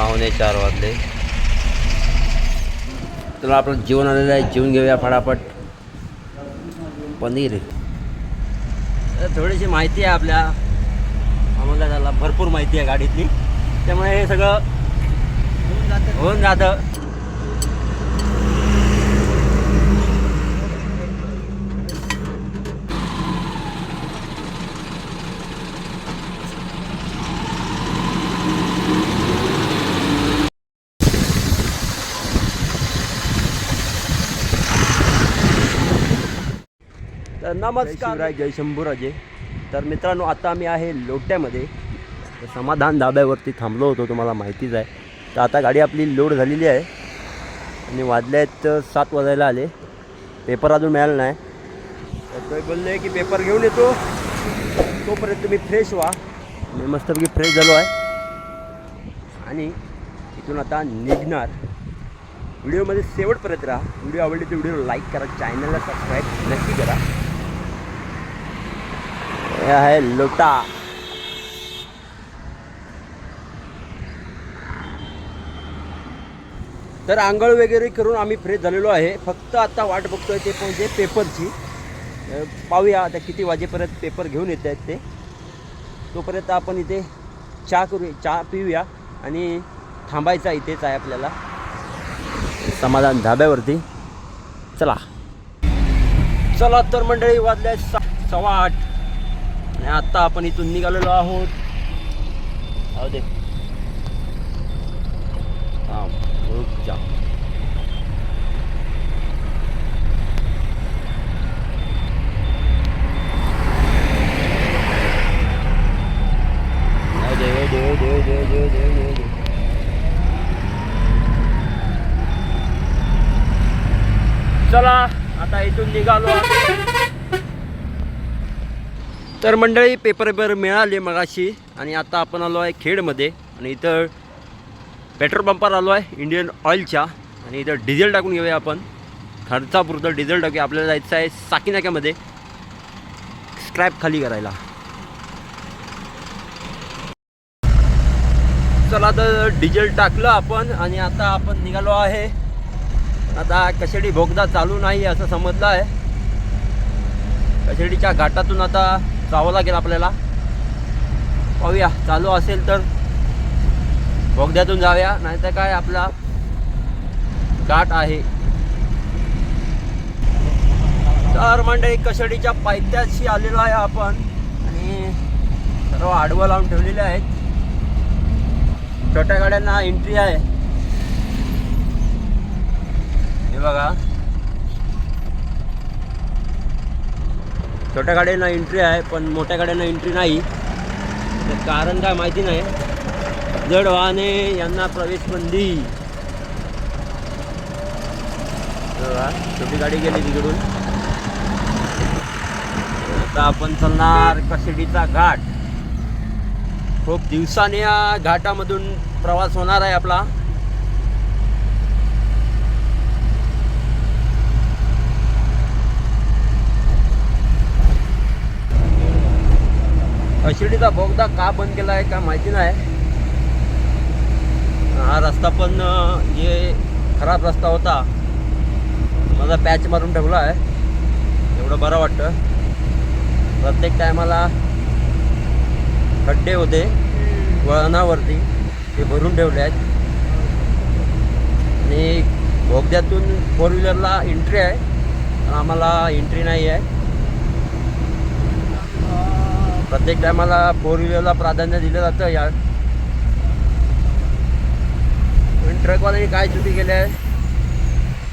पावणे चार वाजले. तुला आपलं जेवण आलेलं आहे जेवून घेऊया फटाफट. पनीर. तर थोडीशी माहिती आहे आपल्या. आम्हाला त्याला भरपूर माहिती आहे गाडीतली. त्यामुळे हे सगळं होऊन जातं. तर नमस्कार. जय शंभूराजे तर मित्रांनो आता आम्ही आहे लोट्यामध्ये समाधान धाब्यावरती थांबलो होतो तुम्हाला माहितीच आहे. तर आता गाडी आपली लोड झालेली आहे. आणि वाजले आहेत सात वाजायला आले. पेपर अजून मिळाला नाही. तर ते बोलले की पेपर घेऊन येतो. तोपर्यंत तुम्ही फ्रेश व्हा. मी मस्तपैकी फ्रेश झालो आहे. आणि इथून आता निघणार. व्हिडिओमध्ये शेवटपर्यंत राहा. व्हिडिओ आवडली तर व्हिडिओ लाईक करा. चॅनलला सबस्क्राईब नक्की करा. हे आहे लोटा। तर आंघोळ वगैरे करून आम्ही फ्रेश झालेलो आहे. फक्त आता वाट बघतोय ते म्हणजे पेपरची पाहूया आता किती वाजेपर्यंत पेपर घेऊन येत आहेत ते. तोपर्यंत आपण इथे चहा करूया चहा पिऊया आणि थांबायचा इथेच आहे आपल्याला. समाधान धाब्यावरती. चला. चला तर मंडळी वाजल्या सहा सव्वा आठ. आणि आत्ता आपण इथून निघालेलो आहोत. दे. हां चला आता इथून निघालो तर मंडळी पेपर पेपर मिळाले मगाशी आणि आता आपण आलो आहे खेडमध्ये. आणि इथं पेट्रोल पंपावर आलो आहे इंडियन ऑइलच्या. आणि इथं डिझेल टाकून घेऊया आपण. खर्चापुरतं डिझेल टाकूया. आपल्याला जायचं आहे साकीनाक्यामध्ये. स्क्रॅप खाली करायला. चला तर डिझेल टाकलं आपण आणि आता आपण निघालो आहे. आता कशेडी भोगदा चालू नाही असं समजलं आहे. कशेडीच्या घाटातून आता जावं लागेल आपल्याला. पाहूया चालू असेल तर. बोगद्यातून जाऊया नाहीतर काय आपला घाट आहे. तर मंडळी कशेडीच्या पायथ्याशी आलेलो आहे आपण. आणि सर्व आडवं लावून ठेवलेले आहेत. छोट्या गाड्यांना एंट्री आहे. हे बघा. छोट्या गाड्यांना एंट्री आहे पण मोठ्या गाड्यांना एंट्री नाही. तर कारण काय माहिती नाही. जड वाहने यांना प्रवेश बंदी. छोटी गाडी गेली तिकडून. आता आपण चालणार कशिडीचा घाट. खूप दिवसाने या घाटामधून प्रवास होणार आहे आपला. अशिडीचा बोगदा का बंद केला आहे का माहिती नाही. हा रस्ता पण जे खराब रस्ता होता. माझा पॅच मारून ठेवला आहे. एवढं बरं वाटतं. प्रत्येक टायमाला खड्डे होते वळणावरती ते भरून ठेवले आहेत. आणि बोगद्यातून फोर व्हीलरला एंट्री आहे. आम्हाला एंट्री नाही आहे. प्रत्येक टायमाला फोर व्हीलरला प्राधान्य दिलं जातं या. पण ट्रकवाल्यांनी काय चुकी केली आहे?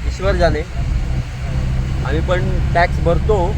ईश्वर जाणे आम्ही पण टॅक्स भरतो.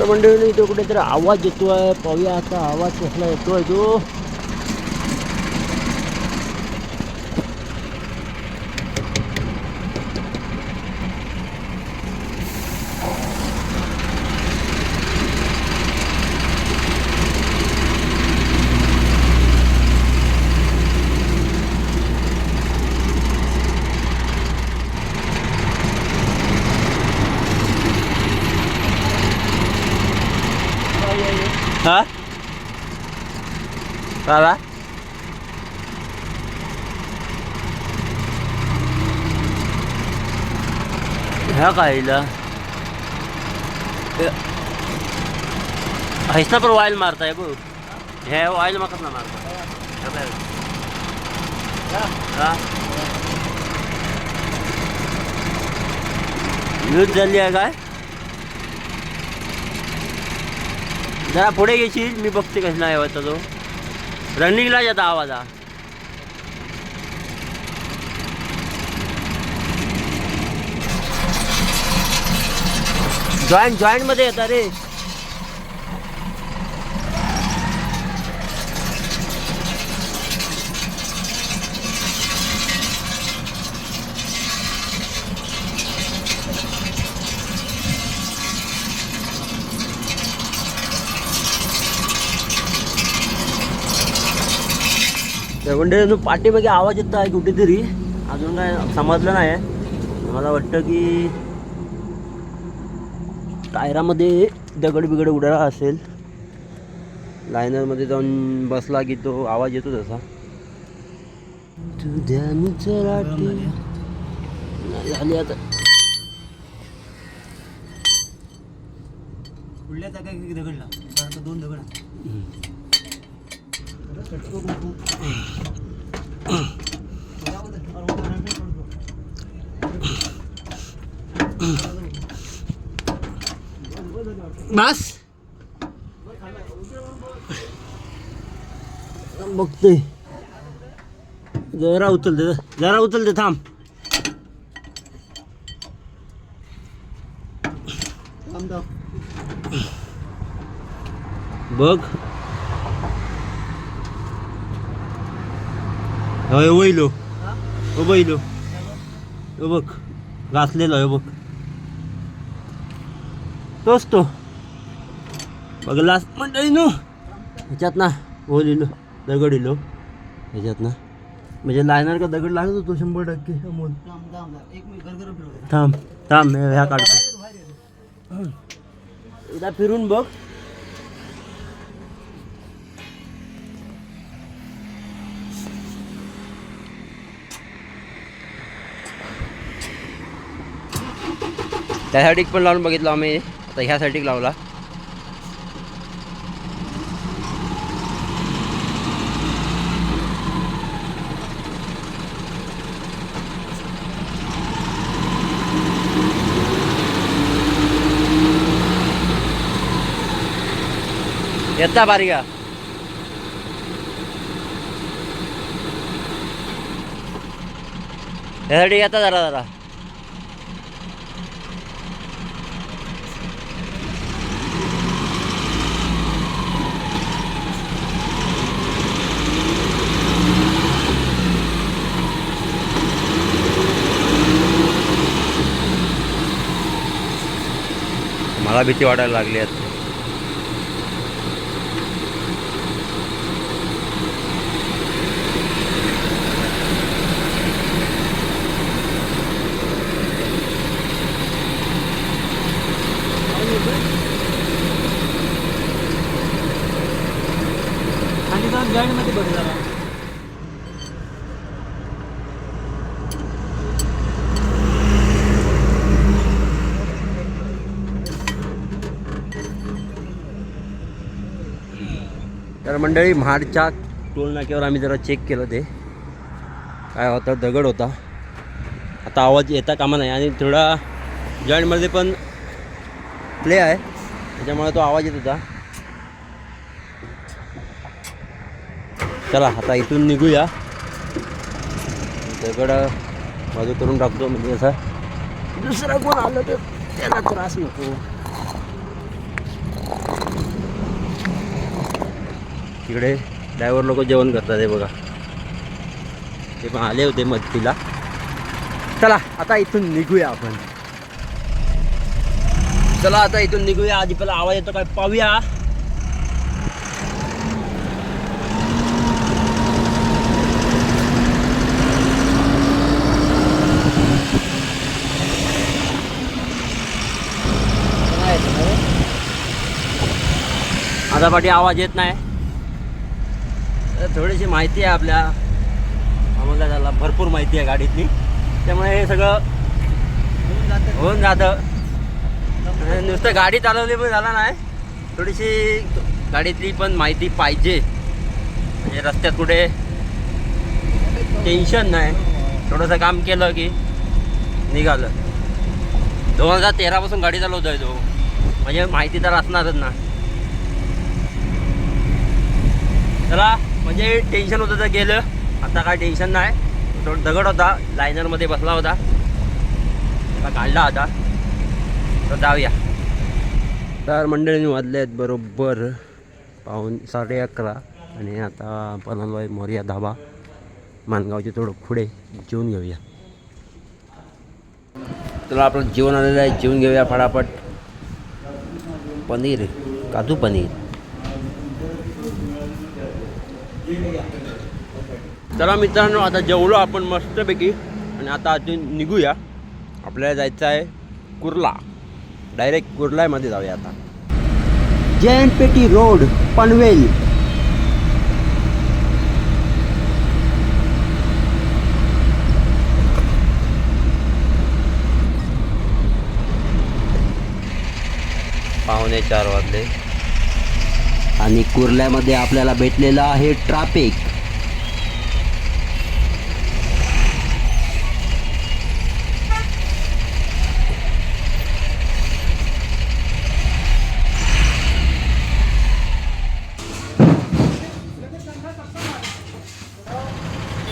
तर मंडळी इथं कुठेतरी आवाज येतो आहे पाहूया आता आवाज कसला आहे तो हा काय ह्या कायला हैसना पण वाईल मारताय बघ. ह्या ऑइल माकच ना मारता ह्या यूज झाली आहे काय? जरा पुढे घेशील मी बघते कसला आहे होता तो. रनिंगला येता आवाज हा. जॉईंट जॉईंटमध्ये येता रे. म्हणजे पाठीमागे आवाज येत आहे कुठेतरी अजून काय समजलं नाही. मला वाटतं की टायरामध्ये दगड बिगड उडाला असेल. लायनरमध्ये जाऊन बसला की तो आवाज येतो तसा. झाली आता दगडला दोन दगड बस. बघतोय. जरा उचलते जरा उचलते थांब. बघ. होय वैलो. हो? बैलो हो बघ. घासलेलो आहे बघ. तोच तो. बघलास मंडळी नो. ह्याच्यात ना ओलिलो दगड इलो ह्याच्यात ना. म्हणजे लायनर का दगड लागत होतो शंभर टक्के. अमोल थांब थांब. ह्या काढतो. एकदा फिरून बघ. त्यासाठी पण लावून बघितलं आम्ही. आता ह्यासाठी लावला. येता बारिका ह्यासाठी येता जरा जरा. मला वाढायला लागली आहेत आणि जाऊन जॉईंटमध्ये बघ जरा तर मंडळी महाडच्या टोलनाक्यावर आम्ही जरा चेक केलं ते. काय होता दगड होता. आता आवाज येता कामा नाही आणि थोडा जॉईंटमध्ये पण प्ले आहे. त्याच्यामुळे तो आवाज येत होता. चला आता इथून निघूया. दगड बाजू करून टाकतो म्हणजे असं. दुसरा कोण आलं तर त्याला त्रास नको. तिकडे ड्रायव्हर लोक जेवण करतात हे बघा. ते पण आले होते मदतीला. चला आता इथून निघूया आपण. चला आता इथून निघूया. आधी पहिला आवाज येतो काय? पाहूया. आता पाठी आवाज येत नाही. थोडीशी माहिती आहे आपल्या आम्हाला त्याला भरपूर माहिती आहे गाडीतली. त्यामुळे हे सगळं होऊन जातं. नुसतं गाडी चालवली पण झाला नाही. थोडीशी गाडीतली पण माहिती पाहिजे. म्हणजे रस्त्यात कुठे टेन्शन नाही. थोडंसं काम केलं की निघालं. दोन हजार तेरापासून गाडी चालवतोय तो. म्हणजे माहिती तर असणारच ना. चला. म्हणजे टेन्शन होतं तर गेलं. आता काय टेन्शन नाही. थोडं दगड होता. लायनरमध्ये बसला होता. त्याला काढला होता तर जाऊया. तर मंडळीने वाजले आहेत बरोबर पाहून साडे अकरा. आणि आता पनलबाई मोर्या धाबा मानगावचे थोडं पुढे जेवून घेऊया. तर आपलं जेवण आलेलं आहे. जेवून घेऊया फटाफट. पनीर काजू पनीर. चला मित्रांनो आता जेवलो आपण मस्तपैकी. आणि आता अजून निघूया. आपल्याला जायचं आहे कुर्ला. डायरेक्ट कुर्लामध्ये जाऊया आता. जैन पेटी रोड पनवेल. पावणे चार वाजले. आणि कुर्ल्यामध्ये आपल्याला भेटलेलं आहे ट्रॅफिक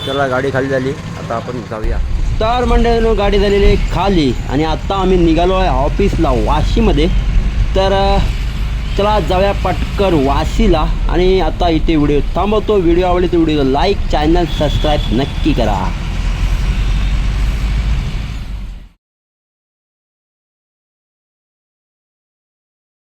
चला गाडी खाली झाली. आता आपण जाऊया. तर मंडळीनं गाडी झालेली आहे खाली. आणि आता आम्ही निघालो आहे ऑफिसला वाशीमध्ये. तर चला जाऊया पटकर वाशीला. आणि आता इथे व्हिडिओ थांबवतो. व्हिडिओ आवडले तर व्हिडिओ लाईक चॅनल सबस्क्राईब नक्की करा.